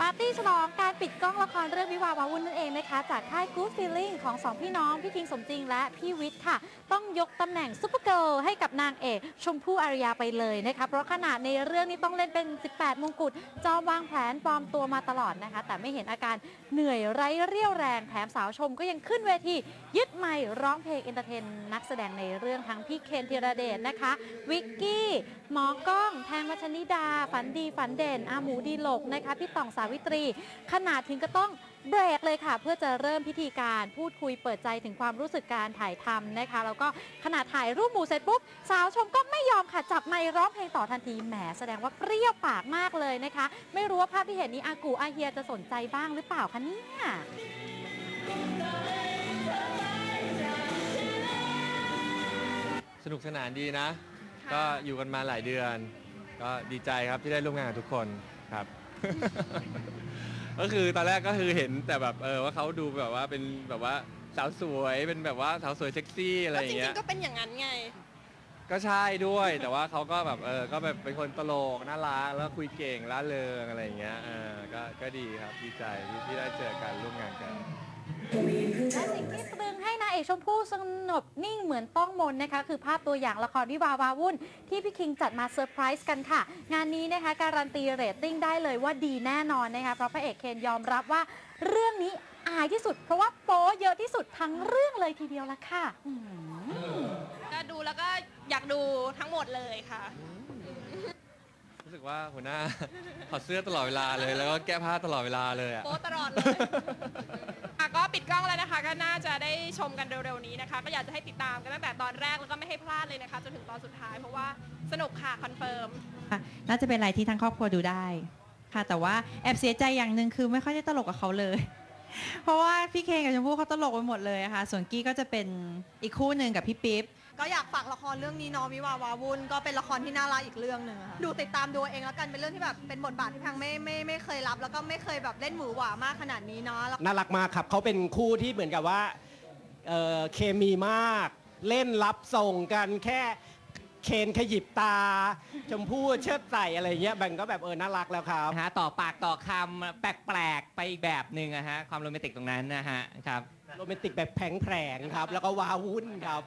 ปาร์ตี้ฉลองการปิดกล้องละครเรื่องวิวาห์วาวุ่นนั่นเองนะคะ จากค่ายกู๊ดซีรี ของสองพี่น้อง พี่คิงสมจริงและพี่วิทย์ค่ะ ต้องยกตำแหน่งซุปเปอร์เกิร์ลให้กับนางเอกชมพู่อารยาไปเลยนะคะเพราะขนาดในเรื่องนี้ต้องเล่นเป็น 18 มงกุฎจอมวางแผนปลอมตัวมาตลอดนะคะ แต่ไม่เห็นอาการเหนื่อยไร้เรี่ยวแรงแถมสาวชมก็ยังขึ้นเวที ยึดไมค์ร้องเพลงเอนเตอร์เทนนักแสดงในเรื่องทั้งพี่เคนธีรเดชนะคะ วิกกี้หมอกล้องแทงมัชนิดา ฝันดีฝันเด่นอาหมูดีหลกนะคะพี่ต่องสาวิตรี ขนาดถึงก็ต้องเบรกเลยค่ะ เพื่อจะเริ่มพิธีการพูดคุยเปิดใจถึงความรู้สึกการถ่ายทำนะคะ แล้วก็ขนาดถ่ายรูปหมู่เสร็จปุ๊บ สาวชมก็ไม่ยอมค่ะ จับไมค์ร้องเพลงต่อทันทีแหมแสดงว่าเปรี้ยวปากมากเลยนะคะ ไม่รู้ว่าภาพที่เห็นนี้อากูอาเฮียจะสนใจบ้างหรือเปล่าคะเนี่ยสนุกสนานดีนะ ก็อยู่กันมาหลายเดือน ก็ดีใจครับที่ได้ร่วมงานกับทุกคนครับ ก็คือตอนแรกก็คือเห็นแต่แบบเออว่าเขาดูแบบว่าเป็นแบบว่าสาวสวยเป็นแบบว่าสาวสวยเซ็กซี่อะไรอย่างจเงี้ริย งๆก็เป็นอย่างนั้นไง ก็ใช่ด้วย แต่ว่าเขาก็แบบเออก็แบบเป็นคนตลกน่ารักแล้วคุยเก่งล่าเริงอะไรอย่างเงี้ยเออก็ก็ดีครับดีใจที่ที่ได้เจอกันร่วมงานกัน และสิ่งที่ตรึงให้นางเอกชมพู่สงบนิ่งเหมือนต้องมนนะคะ คือภาพตัวอย่างละครวิวาห์วาวุ่น ที่พี่คิงจัดมาเซอร์ไพรส์กันค่ะ งานนี้นะคะการันตีเรตติ้งได้เลยว่าดีแน่นอนนะคะ เพราะพระเอกเคนยอมรับว่าเรื่องนี้อายที่สุด เพราะว่าโป๊เยอะที่สุดทั้งเรื่องเลยทีเดียวละค่ะอืมก็ดูแล้วก็อยากดูทั้งหมดเลยค่ะรู้สึกว่าหัวหน้าถอดเสื้อตลอดเวลาเลย แล้วก็แก้ผ้าตลอดเวลาเลยอะโป๊ตลอดเลยอะก็ปิด ก็น่าจะได้ชมกันเร็วๆนี้นะคะ ก็อยากจะให้ติดตามกันตั้งแต่ตอนแรกแล้วก็ไม่ให้พลาดเลยนะคะจนถึงตอนสุดท้ายเพราะว่าสนุกค่ะคอนเฟิร์มค่ะน่าจะเป็นอะไรที่ทั้งครอบครัวดูได้ค่ะ แต่ว่าแอบเสียใจอย่างหนึ่งคือไม่ค่อยได้ตลกกับเขาเลย เพราะว่าพี่เคนกับชมพู่เขาตลกไปหมดเลยะค่ะ ส่วนกี้ก็จะเป็นอีกคู่หนึ่งกับพี่ปิ๊บ ก็อยากฝากละครเรื่องนี้เน้องวิวาวาวุ่นก็เป็นละครที่น่ารักอีกเรื่องหนึ่งอะค่ะดูติดตามดูเองแล้วกันเป็นเรื่องที่แบบเป็นบทบาทที่พังไม่ไม่ไม่เคยรับ แล้วก็ไม่เคยแบบเล่นหมือหวามากขนาดนี้เนาะแล้วน่ารักมากครับเขาเป็นคู่ที่เหมือนกับว่าเอ่อเคมีมาก เล่นรับส่งกันแค่เคนขยิบตา ชมพู่เชิดใส่อะไรเงี้ยแบ่งก็แบบเออน่ารักแล้วครับ นะฮะต่อปากต่อคำแปลกๆไปอีกแบบหนึ่งอะฮะความโรแมนติกตรงนั้นนะฮะครับ โรแมนติกแบบแผงแผงๆครับ แล้วก็วาวุ่นครับ